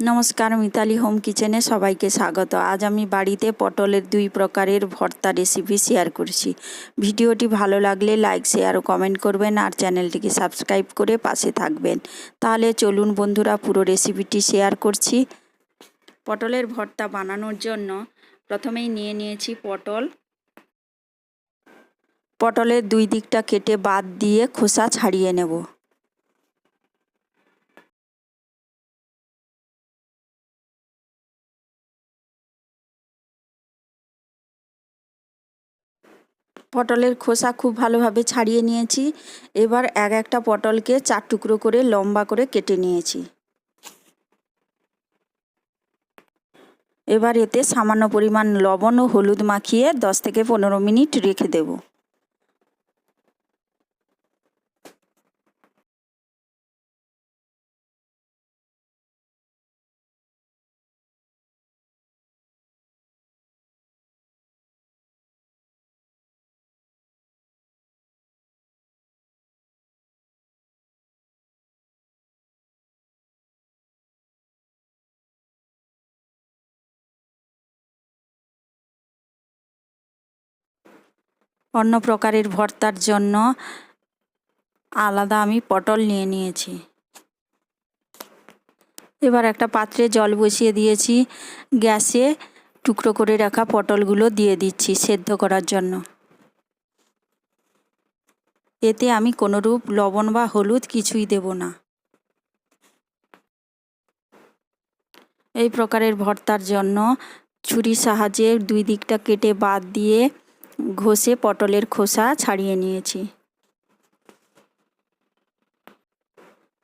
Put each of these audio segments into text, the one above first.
নমস্কার, মিতালি হোম কিচেনে সবাইকে স্বাগত। আজ আমি বাড়িতে পটলের দুই প্রকারের ভর্তা রেসিপি শেয়ার করছি। ভিডিওটি ভালো লাগলে লাইক শেয়ার ও কমেন্ট করবেন আর চ্যানেলটিকে সাবস্ক্রাইব করে পাশে থাকবেন। তাহলে চলুন বন্ধুরা, পুরো রেসিপিটি শেয়ার করছি। পটলের ভর্তা বানানোর জন্য প্রথমেই নিয়ে নিয়েছি পটল। পটলের দুই দিকটা কেটে বাদ দিয়ে খোসা ছাড়িয়ে নেব। পটলের খোসা খুব ভালোভাবে ছাড়িয়ে নিয়েছি। এবার এক একটা পটলকে চার টুকরো করে লম্বা করে কেটে নিয়েছি। এবার এতে সামান্য পরিমাণ লবণ ও হলুদ মাখিয়ে দশ থেকে পনেরো মিনিট রেখে দেব। অন্য প্রকারের ভর্তার জন্য আলাদা আমি পটল নিয়ে নিয়েছি। এবার একটা পাত্রে জল বসিয়ে দিয়েছি। গ্যাসে টুকরো করে রাখা পটলগুলো দিয়ে দিচ্ছি সেদ্ধ করার জন্য। এতে আমি কোনোরূপ লবণ বা হলুদ কিছুই দেব না। এই প্রকারের ভর্তার জন্য ছুরির সাহায্যে দুই দিকটা কেটে বাদ দিয়ে ঘষে পটলের খোসা ছাড়িয়ে নিয়েছি।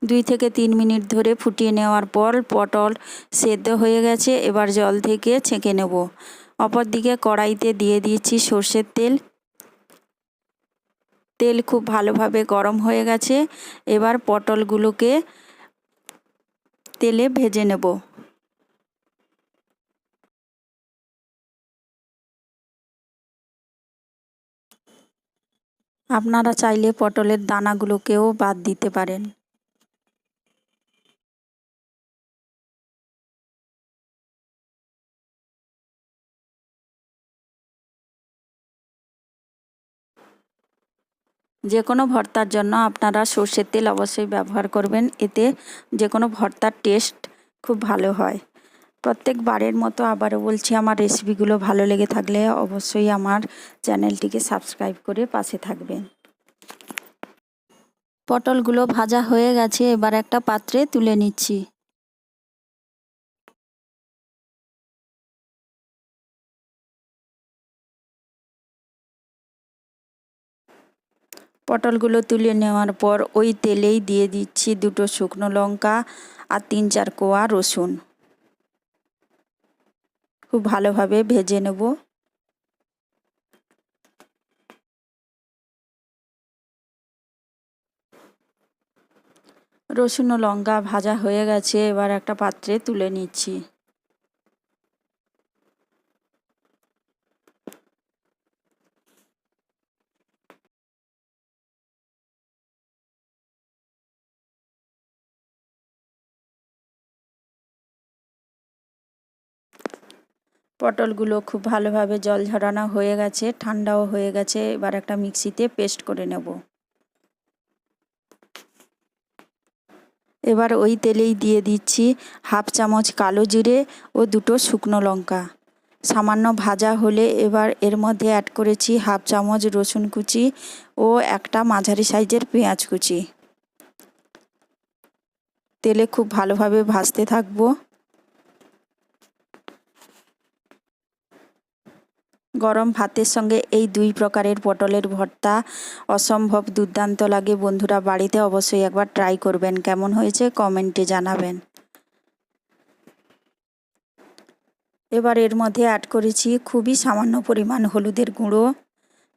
দুই থেকে তিন মিনিট ধরে ফুটিয়ে নেওয়ার পর পটল সেদ্ধ হয়ে গেছে, এবার জল থেকে ছেঁকে নেব। অপরদিকে কড়াইতে দিয়ে দিয়েছি সর্ষের তেল। তেল খুব ভালোভাবে গরম হয়ে গেছে, এবার পটলগুলোকে তেলে ভেজে নেব। আপনারা চাইলে পটলের দানাগুলোকেও বাদ দিতে পারেন। যে কোনো ভর্তার জন্য আপনারা সর্ষের তেল অবশ্যই ব্যবহার করবেন, এতে যে কোনো ভর্তার টেস্ট খুব ভালো হয়। প্রত্যেক বারের মতো আবারও বলছি, আমার রেসিপিগুলো ভালো লেগে থাকলে অবশ্যই আমার চ্যানেলটিকে সাবস্ক্রাইব করে পাশে থাকবেন। পটলগুলো ভাজা হয়ে গেছে, এবার একটা পাত্রে তুলে নিচ্ছি। পটলগুলো তুলে নেওয়ার পর ওই তেলেই দিয়ে দিচ্ছি দুটো শুকনো লঙ্কা আর তিন চার কোয়া রসুন। খুব ভালোভাবে ভেজে নেব। রসুন ও লঙ্কা ভাজা হয়ে গেছে, এবার একটা পাত্রে তুলে নিচ্ছি। পটলগুলো খুব ভালোভাবে জল ঝরানো হয়ে গেছে, ঠান্ডাও হয়ে গেছে, এবার একটা মিক্সিতে পেস্ট করে নেব। এবার ওই তেলেই দিয়ে দিচ্ছি হাফ চামচ কালো জিরে ও দুটো শুকনো লঙ্কা। সামান্য ভাজা হলে এবার এর মধ্যে অ্যাড করেছি হাফ চামচ রসুন কুচি ও একটা মাঝারি সাইজের পেঁয়াজ কুচি। তেলে খুব ভালোভাবে ভাজতে থাকব। গরম ভাতের সঙ্গে এই দুই প্রকারের পটলের ভর্তা অসম্ভব দুর্দান্ত লাগে। বন্ধুরা, বাড়িতে অবশ্যই একবার ট্রাই করবেন। কেমন হয়েছে কমেন্টে জানাবেন। এবার এর মধ্যে অ্যাড করেছি খুবই সামান্য পরিমাণ হলুদের গুঁড়ো।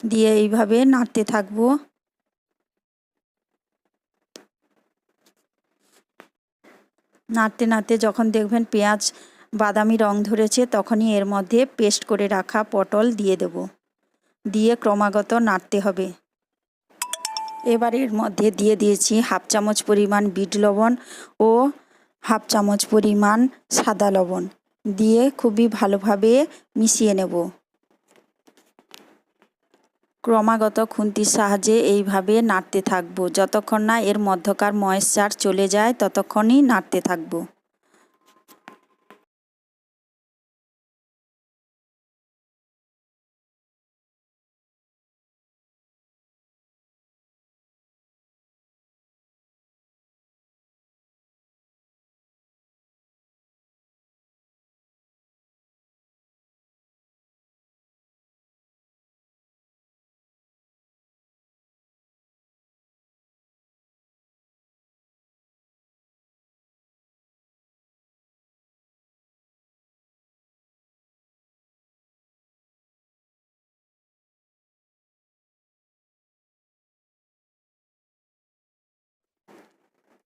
দিয়ে এইভাবে নাড়তে থাকব। নাড়তে নাড়তে যখন দেখবেন পেঁয়াজ বাদামি রং ধরেছে, তখনই এর মধ্যে পেস্ট করে রাখা পটল দিয়ে দেব। দিয়ে ক্রমাগত নাড়তে হবে। এবার এর মধ্যে দিয়ে দিয়েছি হাফ চামচ পরিমাণ বিট লবণ ও হাফ চামচ পরিমাণ সাদা লবণ। দিয়ে খুবই ভালোভাবে মিশিয়ে নেব। ক্রমাগত খুন্তির সাহায্যে এইভাবে নাড়তে থাকব। যতক্ষণ না এর মধ্যকার ময়েশ্চার চলে যায়, ততক্ষণই নাড়তে থাকব।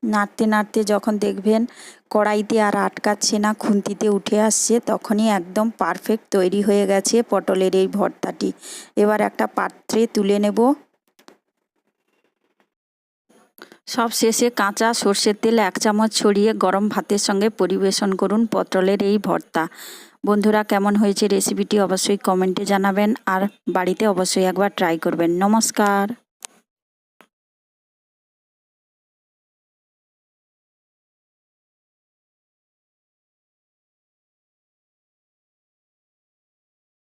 নাড়তে নাড়তে যখন দেখবেন কড়াইতে আর আটকাচ্ছে না, খুন্তিতে উঠে আসছে, তখনই একদম পারফেক্ট তৈরি হয়ে গেছে পটলের এই ভর্তাটি। এবার একটা পাত্রে তুলে নেব। সব শেষে কাঁচা সর্ষের তেল এক চামচ ছড়িয়ে গরম ভাতের সঙ্গে পরিবেশন করুন পটলের এই ভর্তা। বন্ধুরা, কেমন হয়েছে রেসিপিটি অবশ্যই কমেন্টে জানাবেন আর বাড়িতে অবশ্যই একবার ট্রাই করবেন। নমস্কার।